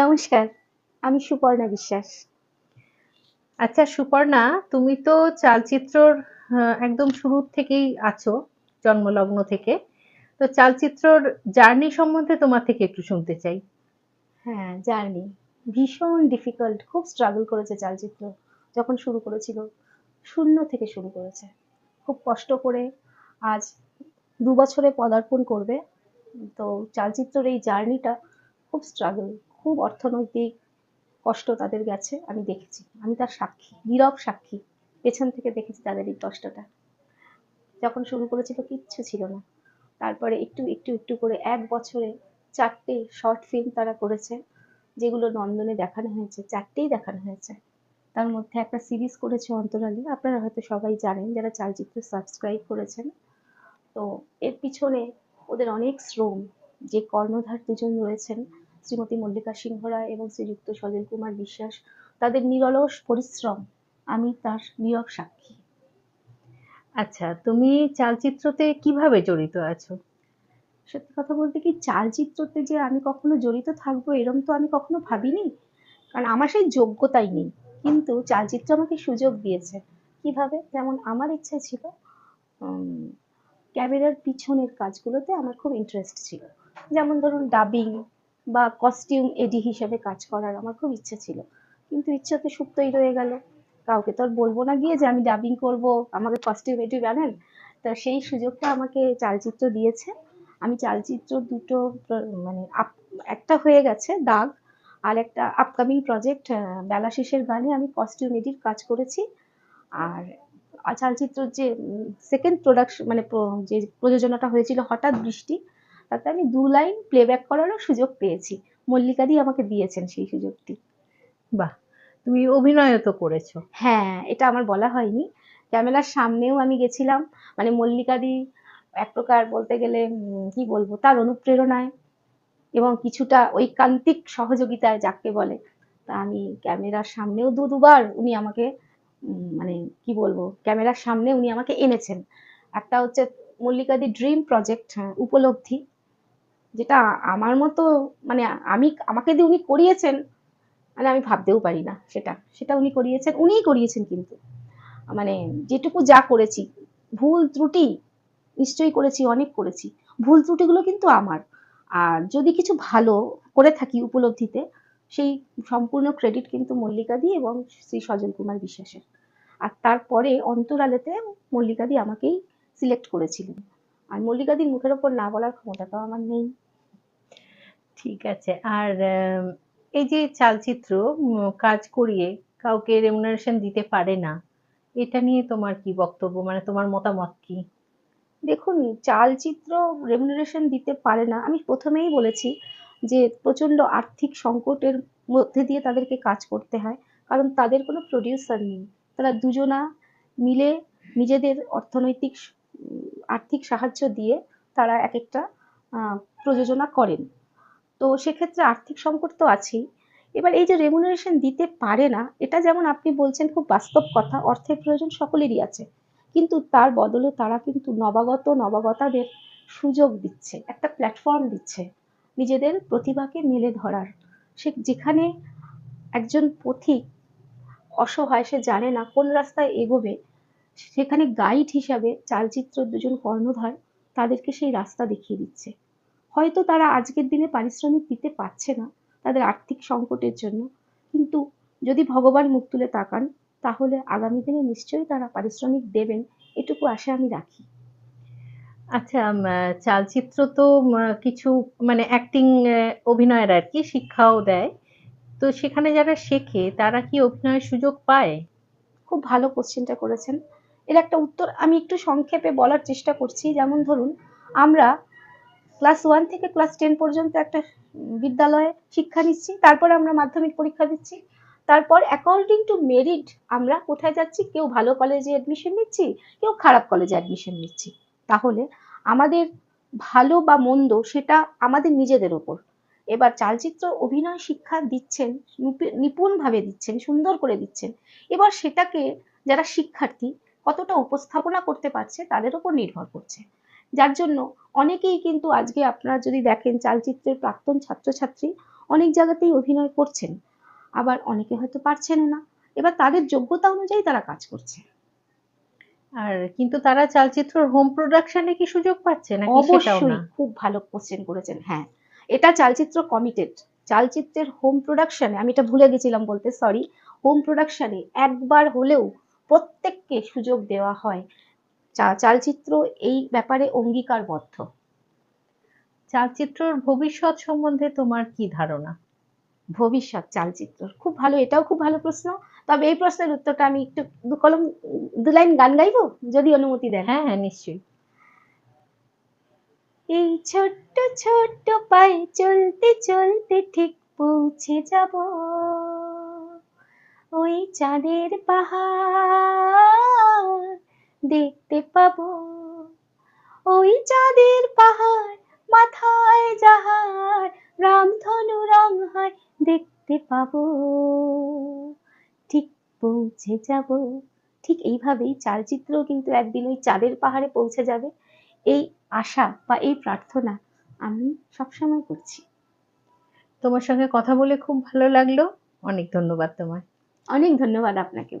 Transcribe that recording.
নমস্কার আমি সুপর্ণা বিশ্বাস। আচ্ছা সুপর্ণা তুমি তো চালচিত্রর একদম শুরুর থেকেই আছো জন্মলগ্ন থেকে। তো চালচিত্রর জার্নি সম্বন্ধে তোমার থেকে একটু শুনতে চাই। হ্যাঁ জার্নি। ভীষণ ডিফিকাল্ট খুব স্ট্রাগল করেছে চালচিত্র যখন শুরু করেছিল শূন্য থেকে শুরু করেছে। খুব কষ্ট করে আজ দু বছরে পদার্পণ করবে তো চালচিত্রের এই জার্নিটা খুব স্ট্রাগল খুব অর্থনৈতিক কষ্ট তাদের গেছে, আমি দেখেছি। আমি তার সাক্ষী, নীরব সাক্ষী। পেছন থেকে দেখেছি তাদের এই কষ্টটা। যখন শুরু করেছিল, কিচ্ছু ছিল না। তারপরে একটু একটু একটু করে এক বছরে চারটে শর্ট ফিল্ম তারা করেছে, যেগুলো নন্দনে দেখানো হয়েছে, চারটেই দেখানো হয়েছে। তার মধ্যে একটা সিরিজ করেছে অন্তরালে আপনারা হয়তো সবাই জানেন, যারা চালচিত্র সাবস্ক্রাইব করেছেন। তো এর পিছনে ওদের অনেক শ্রম, যে কর্ণধার দুজন রয়েছেন শ্রীমতী মল্লিকা সিংহ রায় এবং শ্রীযুক্ত সজল কুমার বিশ্বাস তাদের নিরলস পরিশ্রম আমি তার নীরব সাক্ষী। আচ্ছা তুমি চালচিত্রতে কীভাবে জড়িত আছো? সত্যি কথা বলতে কি চালচিত্রতে যে আমি কখনো জড়িত থাকব এরম তো আমি কখনো ভাবিনি। কারণ আমার সেই যোগ্যতাই নেই। কিন্তু চালচিত্র আমাকে সুযোগ দিয়েছে। কীভাবে? যেমন আমার ইচ্ছা ছিল ক্যামেরার পিছনের কাজগুলোতে আমার খুব ইন্টারেস্ট ছিল। যেমন ধরুন ডাবিং বা কস্টিউম এডি হিসেবে কাজ করার আমার খুব ইচ্ছে ছিল। কিন্তু ইচ্ছা তো সুপ্তই রয়ে গেল। কাউকে তো আর বলব না গিয়ে যে আমি ডাবিং করব আমাকে কস্টিউম এডি বানান তো সেই সুযোগটা আমাকে চালচিত্র দিয়েছে। আমি চালচিত্র দুটো মানে একটা হয়ে গেছে দাগ আর একটা আপকামিং প্রজেক্ট বেলা শেষের গানে আমি কস্টিউম এডির কাজ করেছি। আর চালচিত্রর যে সেকেন্ড প্রোডাকশন মানে যে প্রযোজনাটা হয়েছিল হঠাৎ বৃষ্টি তাতে আমি দু লাইন প্লেব্যাক করারও সুযোগ পেয়েছি। মল্লিকাদি আমাকে দিয়েছেন সেই সুযোগটি। বাহ তুমি অভিনয়ও তো করেছ। হ্যাঁ এটা আমার বলা হয়নি। ক্যামেরার সামনেও আমি গেছিলাম। মানে মল্লিকাদি এক প্রকার বলতে গেলে কি বলব তার অনুপ্রেরণায় এবং কিছুটা ঐকান্তিক সহযোগিতায় যাকে বলে তা আমি ক্যামেরার সামনেও দু দুবার উনি আমাকে মানে কি বলব ক্যামেরার সামনে উনি আমাকে এনেছেন। একটা হচ্ছে মল্লিকাদি ড্রিম প্রজেক্ট উপলব্ধি। যেটা আমার মতো মানে আমি, আমাকে দিয়ে উনি করিয়েছেন মানে আমি ভাবতেও পারি না সেটা। সেটা উনি করিয়েছেন, উনিই করিয়েছেন কিন্তু। মানে যেটুকু যা করেছি, ভুল ত্রুটি, নিশ্চয়ই করেছি, অনেক করেছি। ভুল ত্রুটিগুলো কিন্তু আমার। আর যদি কিছু ভালো করে থাকি উপলব্ধিতে, সেই সম্পূর্ণ ক্রেডিট কিন্তু মল্লিকাদি এবং শ্রী সজল কুমার বিশ্বাসের। আর তারপরে অন্তরালেতে মল্লিকাদি আমাকেই সিলেক্ট করেছিলেন। আর মল্লিকাদির মুখের ওপর না বলার ক্ষমতা তো আমার নেই। ঠিক আছে আর এই যে চালচিত্র কাজ করিয়ে কাউকে রেমুনারেশন দিতে পারে না এটা নিয়ে তোমার কি বক্তব্য? মানে তোমার মতামত কি? দেখুন চালচিত্র রেমুনারেশন দিতে পারে না। আমি প্রথমেই বলেছি যে প্রচণ্ড আর্থিক সংকটের মধ্যে দিয়ে তাদেরকে কাজ করতে হয় কারণ তাদের কোনো প্রডিউসার নেই। তারা দুজনা মিলে নিজেদের অর্থনৈতিক আর্থিক সাহায্য দিয়ে তারা এক একটা প্রযোজনা করেন। তো সেক্ষেত্রে আর্থিক সংকট তো আছেই। এবার এই যে রেমুনারেশন দিতে পারে না, এটা যেমন আপনি বলছেন খুব বাস্তব কথা, অর্থের প্রয়োজন সকলেরই আছে। কিন্তু তার বদলে তারা কিন্তু নবাগত নবাগতাদের সুযোগ দিচ্ছে, একটা প্ল্যাটফর্ম দিচ্ছে নিজেদের প্রতিভাকে মেলে ধরার। সে যেখানে একজন পথিক অসহায়, সে জানে না কোন রাস্তায় এগোবে সেখানে গাইড হিসাবে চালচিত্র দুজন কর্ণধার তাদেরকে সেই রাস্তা দেখিয়ে দিচ্ছে। হয়তো তারা আজকের দিনে পারিশ্রমিক দিতে পারছে না তাদের আর্থিক সংকটের জন্য কিন্তু যদি ভগবান মুখ তুলে তাকান তাহলে আগামী দিনে নিশ্চয়ই তারা পারিশ্রমিক দেবেন এটুকু আশা আমি রাখি। আচ্ছা চালচিত্র তো কিছু মানে অ্যাক্টিং অভিনয়ের আর কি শিক্ষাও দেয়। তো সেখানে যারা শেখে তারা কি অভিনয়ের সুযোগ পায়? খুব ভালো কোশ্চেনটা করেছেন। এর একটা উত্তর আমি একটু সংক্ষেপে বলার চেষ্টা করছি। যেমন ধরুন, আমরা ক্লাস ওয়ান থেকে ক্লাস টেন পর্যন্ত একটা বিদ্যালয়ে শিক্ষা নিচ্ছি, তারপর আমরা মাধ্যমিক পরীক্ষা দিচ্ছি, তারপর অ্যাকর্ডিং টু মেরিট আমরা কোথায় যাচ্ছি? কেউ ভালো কলেজে অ্যাডমিশন নিচ্ছি, কেউ খারাপ কলেজে অ্যাডমিশন নিচ্ছি। তাহলে আমাদের ভালো বা মন্দ সেটা আমাদের নিজেদের ওপর। এবার চালচিত্র অভিনয় শিক্ষা দিচ্ছেন নিপুণভাবে দিচ্ছেন, সুন্দর করে দিচ্ছেন। এবার সেটাকে যারা শিক্ষার্থী কতটা উপস্থাপনা করতে পারছে তাদের উপর নির্ভর করছে। যার জন্য অনেকেই কিন্তু আজকে আপনারা যদি দেখেন চালচিত্রের প্রাক্তন ছাত্রছাত্রী অনেক জায়গাতেই অভিনয় করছেন আবার অনেকে হয়তো পারছেন না। এবার তাদের যোগ্যতা অনুযায়ী তারা কাজ করছে। আর কিন্তু তারা চালচিত্রর হোম প্রোডাকশনে কি সুযোগ পাচ্ছে সেটাও অবশ্যই খুব ভালো কোশ্চেন করেছেন হ্যাঁ। এটা চালচিত্র কমিটেড চালচিত্রের হোম প্রোডাকশনে আমি এটা ভুলে গেছিলাম বলতে সরি হোম প্রোডাকশনে একবার হলেও প্রত্যেককে সুযোগ দেওয়া হয়। চা- চালচিত্র এই ব্যাপারে অঙ্গীকারবদ্ধ। চালচিত্রর ভবিষ্যৎ সম্বন্ধে তোমার কি ধারণা? ভবিষ্যৎ চালচিত্র। খুব ভালো এটাও খুব ভালো প্রশ্ন। তবে এই প্রশ্নের উত্তরটা আমি একটু দু কলম দু লাইন গান গাইবো? যদি অনুমতি দেন। হ্যাঁ হ্যাঁ নিশ্চয়ই। এই ছোট্ট ছোট্ট পায়ে চলতে চলতে ঠিক পৌঁছে যাব। চাঁদের পাহাড় দেখতে পাবো। ওই চাঁদের পাহাড় মাথায় যাহার রামধনু রং হয় দেখতে পাবো। ঠিক পৌঁছে যাব। ঠিক এইভাবেই চালচিত্রও কিন্তু একদিন ওই চাঁদের পাহাড়ে পৌঁছে যাবে। এই আশা বা এই প্রার্থনা আমি সবসময় করছি। তোমার সঙ্গে কথা বলে খুব ভালো লাগল। অনেক ধন্যবাদ তোমায়। অনেক ধন্যবাদ আপনাকে